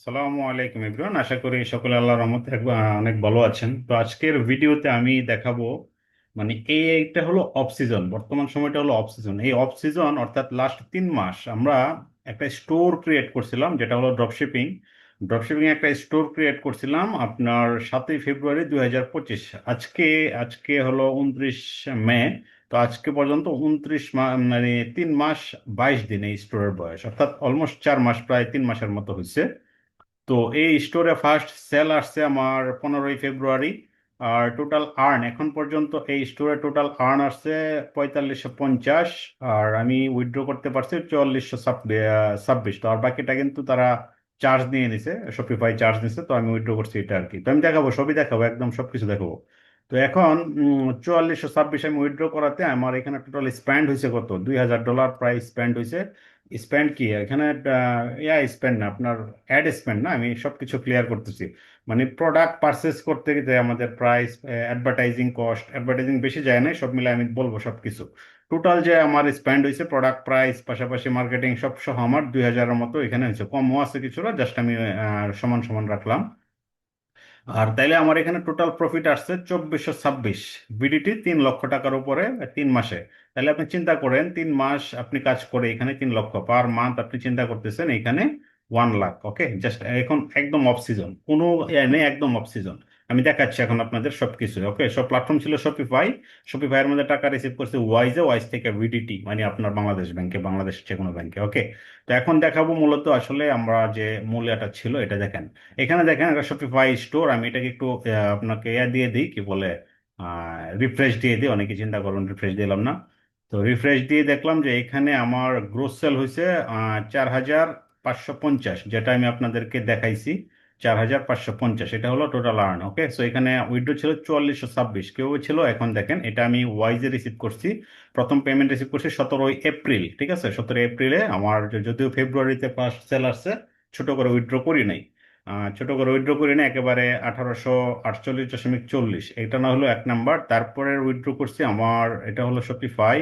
আসসালামু আলাইকুম ইব্রান আশা করি সকলে আল্লাহর রহমতে অনেক ভালো আছেন। তো আজকের ভিডিওতে আমি দেখাবো মানে এই এইটা হলো অফ সিজন বর্তমান সময়টা হলো অফ সিজন এই অফ সিজন অর্থাৎ লাস্ট তিন মাস, আমরা একটা স্টোর ক্রিয়েট করছিলাম, যেটা হলো ড্রপশিপিং ড্রপশিপিং একটা স্টোর ক্রিয়েট করছিলাম আপনার সাতই ফেব্রুয়ারি দুই হাজার পঁচিশ। আজকে আজকে হলো উনত্রিশ মে, তো আজকে পর্যন্ত উনত্রিশ মানে তিন মাস বাইশ দিন এই স্টোরের বয়স। অর্থাৎ অলমোস্ট চার মাস, প্রায় তিন মাসের মতো হয়েছে। তো এই স্টোরে ফার্স্ট সেল আসছে আমার পনেরোই ফেব্রুয়ারি, আর টোটাল আর্ন এখন পর্যন্ত এই স্টোরে টোটাল আর্ন আসছে পঁয়তাল্লিশশো পঞ্চাশ, আর আমি উইথড্র করতে পারছি চুয়াল্লিশশো ছাব্বিশ, তো আর বাকিটা কিন্তু তারা চার্জ নিয়ে নিছে শপিফাই চার্জ নিছে, তো আমি উইথড্র করছি এটা আর কি। তো আমি দেখাবো, সবই দেখাবো, একদম সব কিছু দেখাবো। তো এখন চুয়াল্লিশশো ছাব্বিশ আমি উইথড্র করাতে আমার এখানে টোটাল স্পেন্ড হয়েছে কত? দুই হাজার ডলার প্রায় স্পেন্ড হয়েছে। স্পেন্ড কি? এখানে ইয়া স্পেন্ড না, আপনার অ্যাড স্পেন্ড না, আমি সব কিছু ক্লিয়ার করতেছি। মানে প্রোডাক্ট পারচেস করতে গেতে আমাদের প্রাইস অ্যাডভার্টাইজিং কস্ট অ্যাডভার্টাইজিং বেশি যায় না সব মিলে আমি বলব সব কিছু টোটাল যে আমার স্পেন্ড হয়েছে প্রোডাক্ট প্রাইস পাশাপাশি মার্কেটিং সব সহ আমার দুই হাজারের মতো এখানে হয়েছে কমও আছে কিছুটা জাস্ট আমি সমান সমান রাখলাম। আর তাইলে আমার এখানে টোটাল প্রফিট আসছে চব্বিশশো ছাব্বিশ। বিডিটি তিন লক্ষ টাকার উপরে, তিন মাসে। তাহলে আপনি চিন্তা করেন, তিন মাস আপনি কাজ করে এখানে তিন লক্ষ, পার মান্থ আপনি চিন্তা করতেছেন এখানে ওয়ান লাখ ওকে জাস্ট এখন একদম অফ সিজন কোনো ইয়ে নেই, একদম অফ সিজন আমি দেখাচ্ছি এখন আপনাদের সবকিছু ওকে সব প্ল্যাটফর্ম ছিল শপিফাই শপিফাইয়ের মধ্যে টাকা রিসিভ করছে ওয়াইজে ওয়াইজ থেকে ভিডিটি মানে আপনার বাংলাদেশ ব্যাংকে বাংলাদেশ যে কোনো ব্যাংকে ওকে তো এখন দেখাবো মূলত আসলে আমরা যে মূল্যটা ছিল, এটা দেখেন। এখানে দেখেন একটা শপিফাই স্টোর আমি এটাকে একটু আপনাকে ইয়া দিয়ে দিই, কি বলে রিফ্রেশ দিয়ে দিই অনেকে চিন্তা করুন রিফ্রেশ দিলাম না। তো রিফ্রেশ দিয়ে দেখলাম যে এখানে আমার গ্রোস সেল হয়েছে চার হাজার পাঁচশো পঞ্চাশ, যেটা আমি আপনাদেরকে দেখাইছি। চার হাজার পাঁচশো পঞ্চাশ, এটা হলো টোটাল আর্ন ওকে সো এখানে উইড্রো ছিল চুয়াল্লিশশো ছাব্বিশ, কেউ ছিল এখন দেখেন, এটা আমি ওয়াইজে রিসিভ করছি, প্রথম পেমেন্ট রিসিভ করছি সতেরোই এপ্রিল, ঠিক আছে? সতেরোই এপ্রিলে আমার যদিও ফেব্রুয়ারিতে ফার্স্ট সেল আসছে, ছোট করে উইথড্র করি নাই। ছোট করে উইথড্র করি না একেবারে আঠারোশো আটচল্লিশ দশমিক চল্লিশ, এটা না হলো এক নাম্বার তারপরে উইড্রো করছি আমার, এটা হলো শপিফাই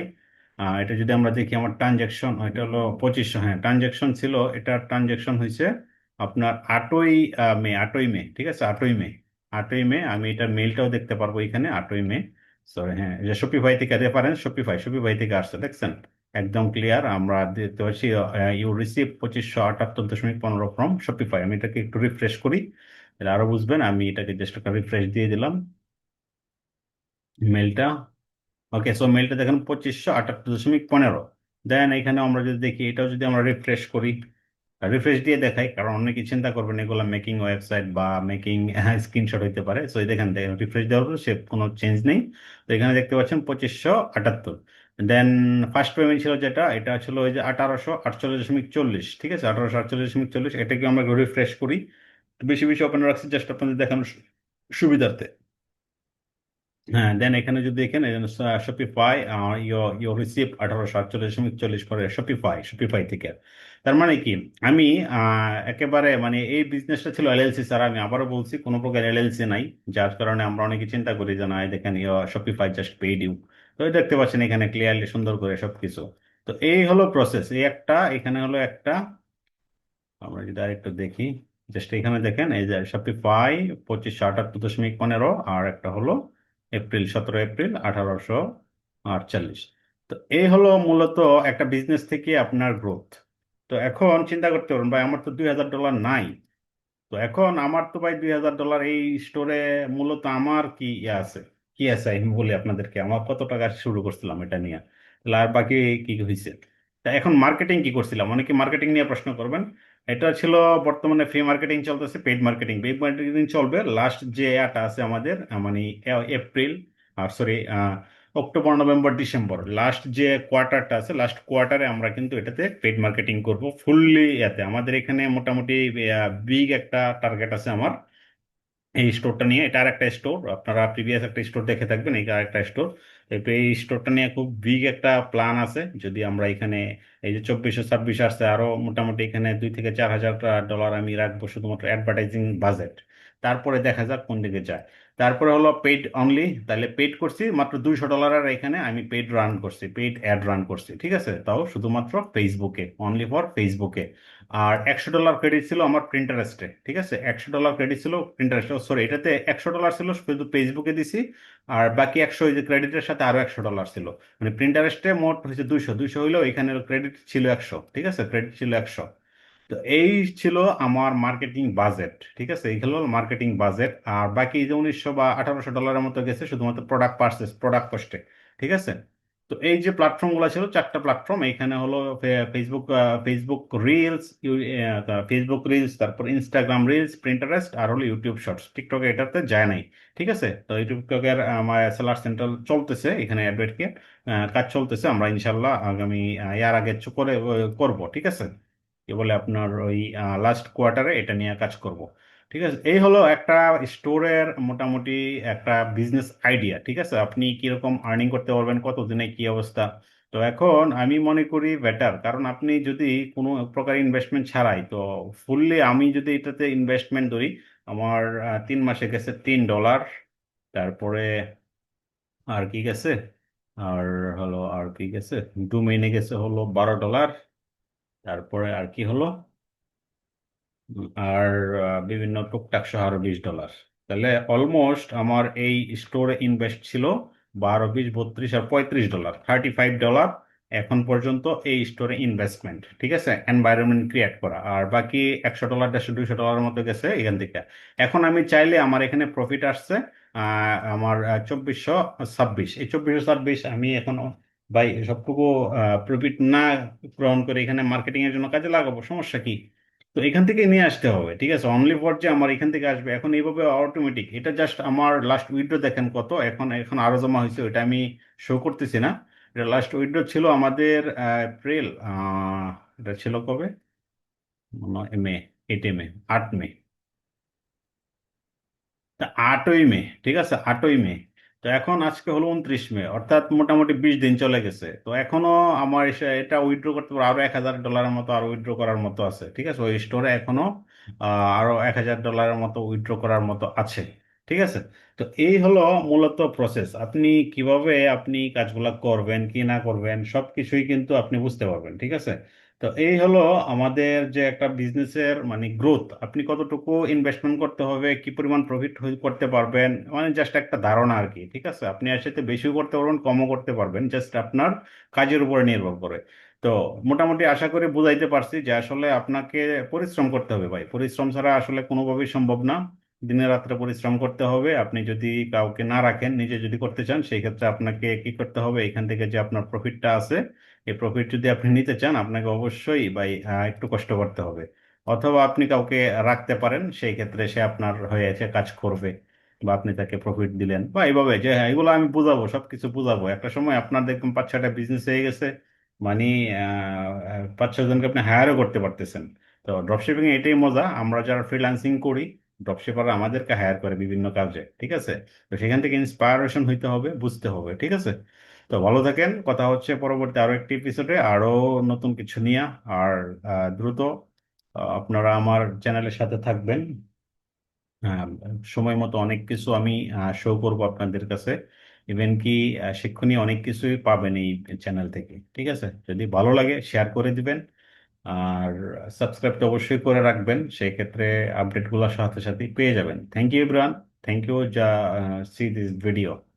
এটা যদি আমরা দেখি, আমার ট্রানজ্যাকশন এটা হলো পঁচিশশো হ্যাঁ ট্রানজ্যাকশন ছিল এটা ট্রানজ্যাকশন হয়েছে আপনার আটই মে আটই মে, ঠিক আছে? আটই মে আটই মে, আমি এটা মেলটাও দেখতে পারব এখানে, আটই মে সরি হ্যাঁ যে শপিফাই থেকে রেফারেন্স শপিফাই শপিফাই থেকে আসছে, দেখছেন? একদম ক্লিয়ার আমরা দেখতে পাচ্ছি ইউ রিসিভ পঁচিশশো আটাত্তর দশমিক পনেরো ফ্রম শপিফাই আমি এটাকে একটু রিফ্রেশ করি, তাহলে আরও বুঝবেন, আমি এটাকে জাস্ট একটা রিফ্রেশ দিয়ে দিলাম। মেলটা ওকে সো মেলটা দেখেন পঁচিশশো আটাত্তর দশমিক পনেরো, দেন এখানে আমরা যদি দেখি, এটাও যদি আমরা রিফ্রেশ করি রিফ্রেশ দিয়ে দেখাই, কারণ অনেকে চিন্তা করবেন এগুলো মেকিং ওয়েবসাইট বা মেকিং স্ক্রিনশট হইতে পারে। সো দেখেন রিফ্রেশ দেওয়ার পর সে কোনো চেঞ্জ নেই। তো এখানে দেখতে পাচ্ছেন পঁচিশশো আটাত্তর। দেন ফার্স্ট পেমেন্ট ছিল যেটা, এটা ছিল ওই যে আঠারোশো আটচল্লিশ দশমিক চল্লিশ ঠিক আছে? আঠারোশো আটচল্লিশ দশমিক চল্লিশ এটাকে আমরা রিফ্রেশ করি। বেশি বেশি ওপেন রাখছি জাস্ট আপনাদের দেখানোর সুবিধার্থে। হ্যাঁ দেন এখানে যদি এখানে শপিফাই ইয়োর ইয়োর রিসিভ আঠারোশো আটচল্লিশ দশমিক চল্লিশ করে শপিফাই শপিফাই থেকে। তার মানে কি? আমি একেবারে মানে এই বিজনেসটা ছিল এলএলসি স্যার আমি আবারও বলছি, কোনো প্রকার এলএলসি নাই, যার কারণে আমরা অনেকে চিন্তা করি যে, না দেখেন শপিফাই জাস্ট পেইড ইউ তো দেখতে পাচ্ছেন এখানে ক্লিয়ারলি সুন্দর করে সবকিছু। তো এই হলো প্রসেস এই একটা, এখানে হলো একটা, আমরা যদি আরেকটু দেখি জাস্ট এখানে দেখেন, এই যে শপিফাই পঁচিশশো আটাত্তর দশমিক পনেরো, আর একটা হলো এপ্রিল, সতেরো এপ্রিল, আঠারোশো আটচল্লিশ। তো এই হলো মূলত একটা বিজনেস থেকে আপনার গ্রোথ তো এখন চিন্তা করতে পারেন, ভাই, আমার তো দুই হাজার ডলার নাই। তো এখন আমার তো ভাই দুই হাজার ডলার এই স্টোরে মূলত আমার কি ইয়ে আছে? কি আছে? আমি বলি আপনাদেরকে, আমার কত টাকা শুরু করছিলাম এটা নিয়ে, আর বাকি কি হয়েছে তা এখন মার্কেটিং কি করছিলাম? অনেকে মার্কেটিং নিয়ে প্রশ্ন করবেন এটা ছিল বর্তমানে ফ্রি মার্কেটিং চলতেছে পেইড মার্কেটিং পেইড মার্কেটিং চলবে লাস্ট যে অ্যাটা আছে আমাদের মানে এপ্রিল আর sorry October November December last যে কোয়ার্টারটা আছে লাস্ট কোয়ার্টারে আমরা কিন্তু এটাতে পেড মার্কেটিং করব ফুললি এতে। আমাদের এখানে মোটামুটি বিগ একটা টার্গেট আছে আমার। এই স্টোরটা নিয়ে, এটা আর একটা স্টোর আপনারা প্রিভিয়াস একটা স্টোর দেখে থাকবেন এই আর একটা স্টোর একটু এই স্টোরটা নিয়ে খুব বিগ একটা প্ল্যান আছে, যদি আমরা এখানে, এই যে চব্বিশশো ছাব্বিশ আসছে, আরও মোটামুটি এখানে দুই থেকে চার হাজার ডলার আমি রাখব শুধুমাত্র অ্যাডভার্টাইজিং বাজেট তারপরে দেখা যাক কোন দিকে যায়। তারপরে হলো পেড অনলি তাহলে পেড করছি, মাত্র দুইশো ডলারের এখানে আমি পেইড রান করছি পেইড অ্যাড রান করছি, ঠিক আছে? তাও শুধুমাত্র ফেসবুকে অনলি ফর ফেসবুকে আর একশো ডলার ক্রেডিট ছিল আমার প্রিন্টারেস্টে ঠিক আছে? একশো ডলার ক্রেডিট ছিল প্রিন্টারেস্টে সরি এটাতে একশো ডলার ছিল শুধু ফেসবুকে দিছি, আর বাকি একশো ওই যে ক্রেডিটের সাথে আরও একশো ডলার ছিল। মানে প্রিন্টারেস্টে মোট হয়েছে দুইশো দুইশো হইলেও এখানে ক্রেডিট ছিল একশো, ঠিক আছে? ক্রেডিট ছিল একশো। তো এই ছিল আমার মার্কেটিং বাজেট ঠিক আছে? এই হলো মার্কেটিং বাজেট আর বাকি যে উনিশশো বা আঠারোশো ডলারের মতো গেছে শুধুমাত্র প্রোডাক্ট পার্সেস প্রোডাক্ট কস্টে ঠিক আছে? তো এই যে প্ল্যাটফর্মগুলো ছিল, চারটা প্ল্যাটফর্ম এখানে হলো Facebook Facebook reels Facebook reels তারপর ইনস্টাগ্রাম রিলস প্রিন্টারেস্ট আর হলো ইউটিউব শর্টস টিকটকে এটাতে যায় নাই, ঠিক আছে? তো ইউটিউবের আমার সেলার সেন্টার চলতেছে, এখানে অ্যাডভেটকে কাজ চলতেছে, আমরা ইনশাল্লাহ আগামী ইয়ার আগে করে করব, ঠিক আছে? কি বলে আপনার ওই লাস্ট কোয়ার্টারে এটা নিয়ে কাজ করব। ঠিক আছে? এই হলো একটা স্টোরের মোটামুটি একটা বিজনেস আইডিয়া ঠিক আছে? আপনি কীরকম আর্নিং করতে পারবেন, কতদিনে কি অবস্থা? তো এখন আমি মনে করি বেটার কারণ আপনি যদি কোনো প্রকার ইনভেস্টমেন্ট ছাড়াই, তো ফুললি আমি যদি এটাতে ইনভেস্টমেন্ট ধরি, আমার তিন মাসে গেছে তিন ডলার তারপরে আর কি গেছে? আর হলো, আর কি গেছে? ডোমেইনে গেছে হলো বারো ডলার তারপরে আর কি হলো? আর বিভিন্ন টুকটাক সহ আরও বিশ ডলার। তাহলে অলমোস্ট আমার এই স্টোরে ইনভেস্ট ছিল বারো, বিশ, বত্রিশ আর পঁয়ত্রিশ ডলার থার্টি ফাইভ ডলার এখন পর্যন্ত এই স্টোরে ইনভেস্টমেন্ট ঠিক আছে? এনভায়রনমেন্ট ক্রিয়েট করা। আর বাকি একশো ডলার, দেড়শো, দুইশো ডলারের মতো গেছে এখান থেকে। এখন আমি চাইলে আমার এখানে প্রফিট আসছে আমার চব্বিশশো ছাব্বিশ। এই চব্বিশশো ছাব্বিশ আমি এখন ভাই সবটুকু প্রফিট না গ্রহণ করে এখানে মার্কেটিং এর জন্য কাজে লাগাবো, সমস্যা কি? তো এখান থেকে নিয়ে আসতে হবে, ঠিক আছে? অনলি ফর যে আমার এখান থেকে আসবে, এখন এইভাবে অটোমেটিক এটা জাস্ট আমার লাস্ট উইথড্র দেখেন কত, এখন এখন আরও জমা হয়েছে, ওইটা আমি শো করতেছি না। এটা লাস্ট উইথড্র ছিল আমাদের এপ্রিল এটা ছিল কবে? মে এইট মে আট মে আটই মে ঠিক আছে? আটই মে তো এখন আজকে হলো উনত্রিশ মে, অর্থাৎ মোটামুটি বিশ দিন চলে গেছে। তো এখনও আমার এটা উইথড্র করতে পারব আরও এক হাজার ডলারের মতো আরও উইথড্র করার মতো আছে, ঠিক আছে? ওই স্টোরে এখনও আরও এক হাজার ডলারের মতো উইথড্র করার মতো আছে, ঠিক আছে? তো এই হলো মূলত প্রসেস আপনি কীভাবে আপনি কাজগুলা করবেন, কি না করবেন, সবকিছুই কিন্তু আপনি বুঝতে পারবেন, ঠিক আছে? তো এই হলো আমাদের যে একটা বিজনেসের মানে গ্রোথ আপনি কতটুকু ইনভেস্টমেন্ট করতে হবে, কি পরিমাণ প্রফিট করতে পারবেন মানে জাস্ট একটা ধারণা আর কি, ঠিক আছে? আপনি এর সাথে বেশিও করতে পারবেন, কমও করতে পারবেন জাস্ট আপনার কাজের উপরে নির্ভর করে। তো মোটামুটি আশা করে বুঝাইতে পারছি যে আসলে আপনাকে পরিশ্রম করতে হবে ভাই। পরিশ্রম ছাড়া আসলে কোনোভাবেই সম্ভব না। দিনে রাত্রে পরিশ্রম করতে হবে। আপনি যদি কাউকে না রাখেন, নিজে যদি করতে চান, সেই ক্ষেত্রে আপনাকে কি করতে হবে? এখান থেকে যে আপনার প্রফিটটা আছে এই প্রফিট যদি আপনি নিতে চান আপনাকে অবশ্যই আহ, একটু কষ্ট করতে হবে। অথবা আপনি কাউকে রাখতে পারেন সেই ক্ষেত্রে সে আপনার হয়ে এসে কাজ করবে বা আপনি তাকে প্রফিট দিলেন বা এইভাবে যে হ্যাঁ এগুলো আমি বুঝাবো সবকিছু বুঝাবো। একটা সময় আপনার দেখবেন পাঁচ ছটা বিজনেস হয়ে গেছে মানে পাঁচ ছয় জনকে আপনি হায়ারও করতে পারতেছেন। তো ড্রপশিপিং এটাই মজা। আমরা যারা ফ্রিল্যান্সিং করি ড্রপশিপাররা আমাদেরকে হায়ার করে বিভিন্ন কাজে ঠিক আছে? তো সেখান থেকে ইন্সপায়ারেশন হইতে হবে বুঝতে হবে ঠিক আছে? তো ভালো থাকেন। কথা হচ্ছে পরবর্তী আরও একটি এপিসোডে আরও নতুন কিছু নিয়ে। আর দ্রুত আপনারা আমার চ্যানেলের সাথে থাকবেন। আহ, সময় মতো অনেক কিছু আমি শো করব আপনাদের কাছে। ইভেন কি শিক্ষণীয় অনেক কিছুই পাবেন এই চ্যানেল থেকে। ঠিক আছে? যদি ভালো লাগে শেয়ার করে দিবেন। আর সাবস্ক্রাইব তো অবশ্যই করে রাখবেন। সেই ক্ষেত্রে আপডেটগুলোর সাথে সাথে পেয়ে যাবেন। Thank you Ibran thank you যা সি দিস ভিডিও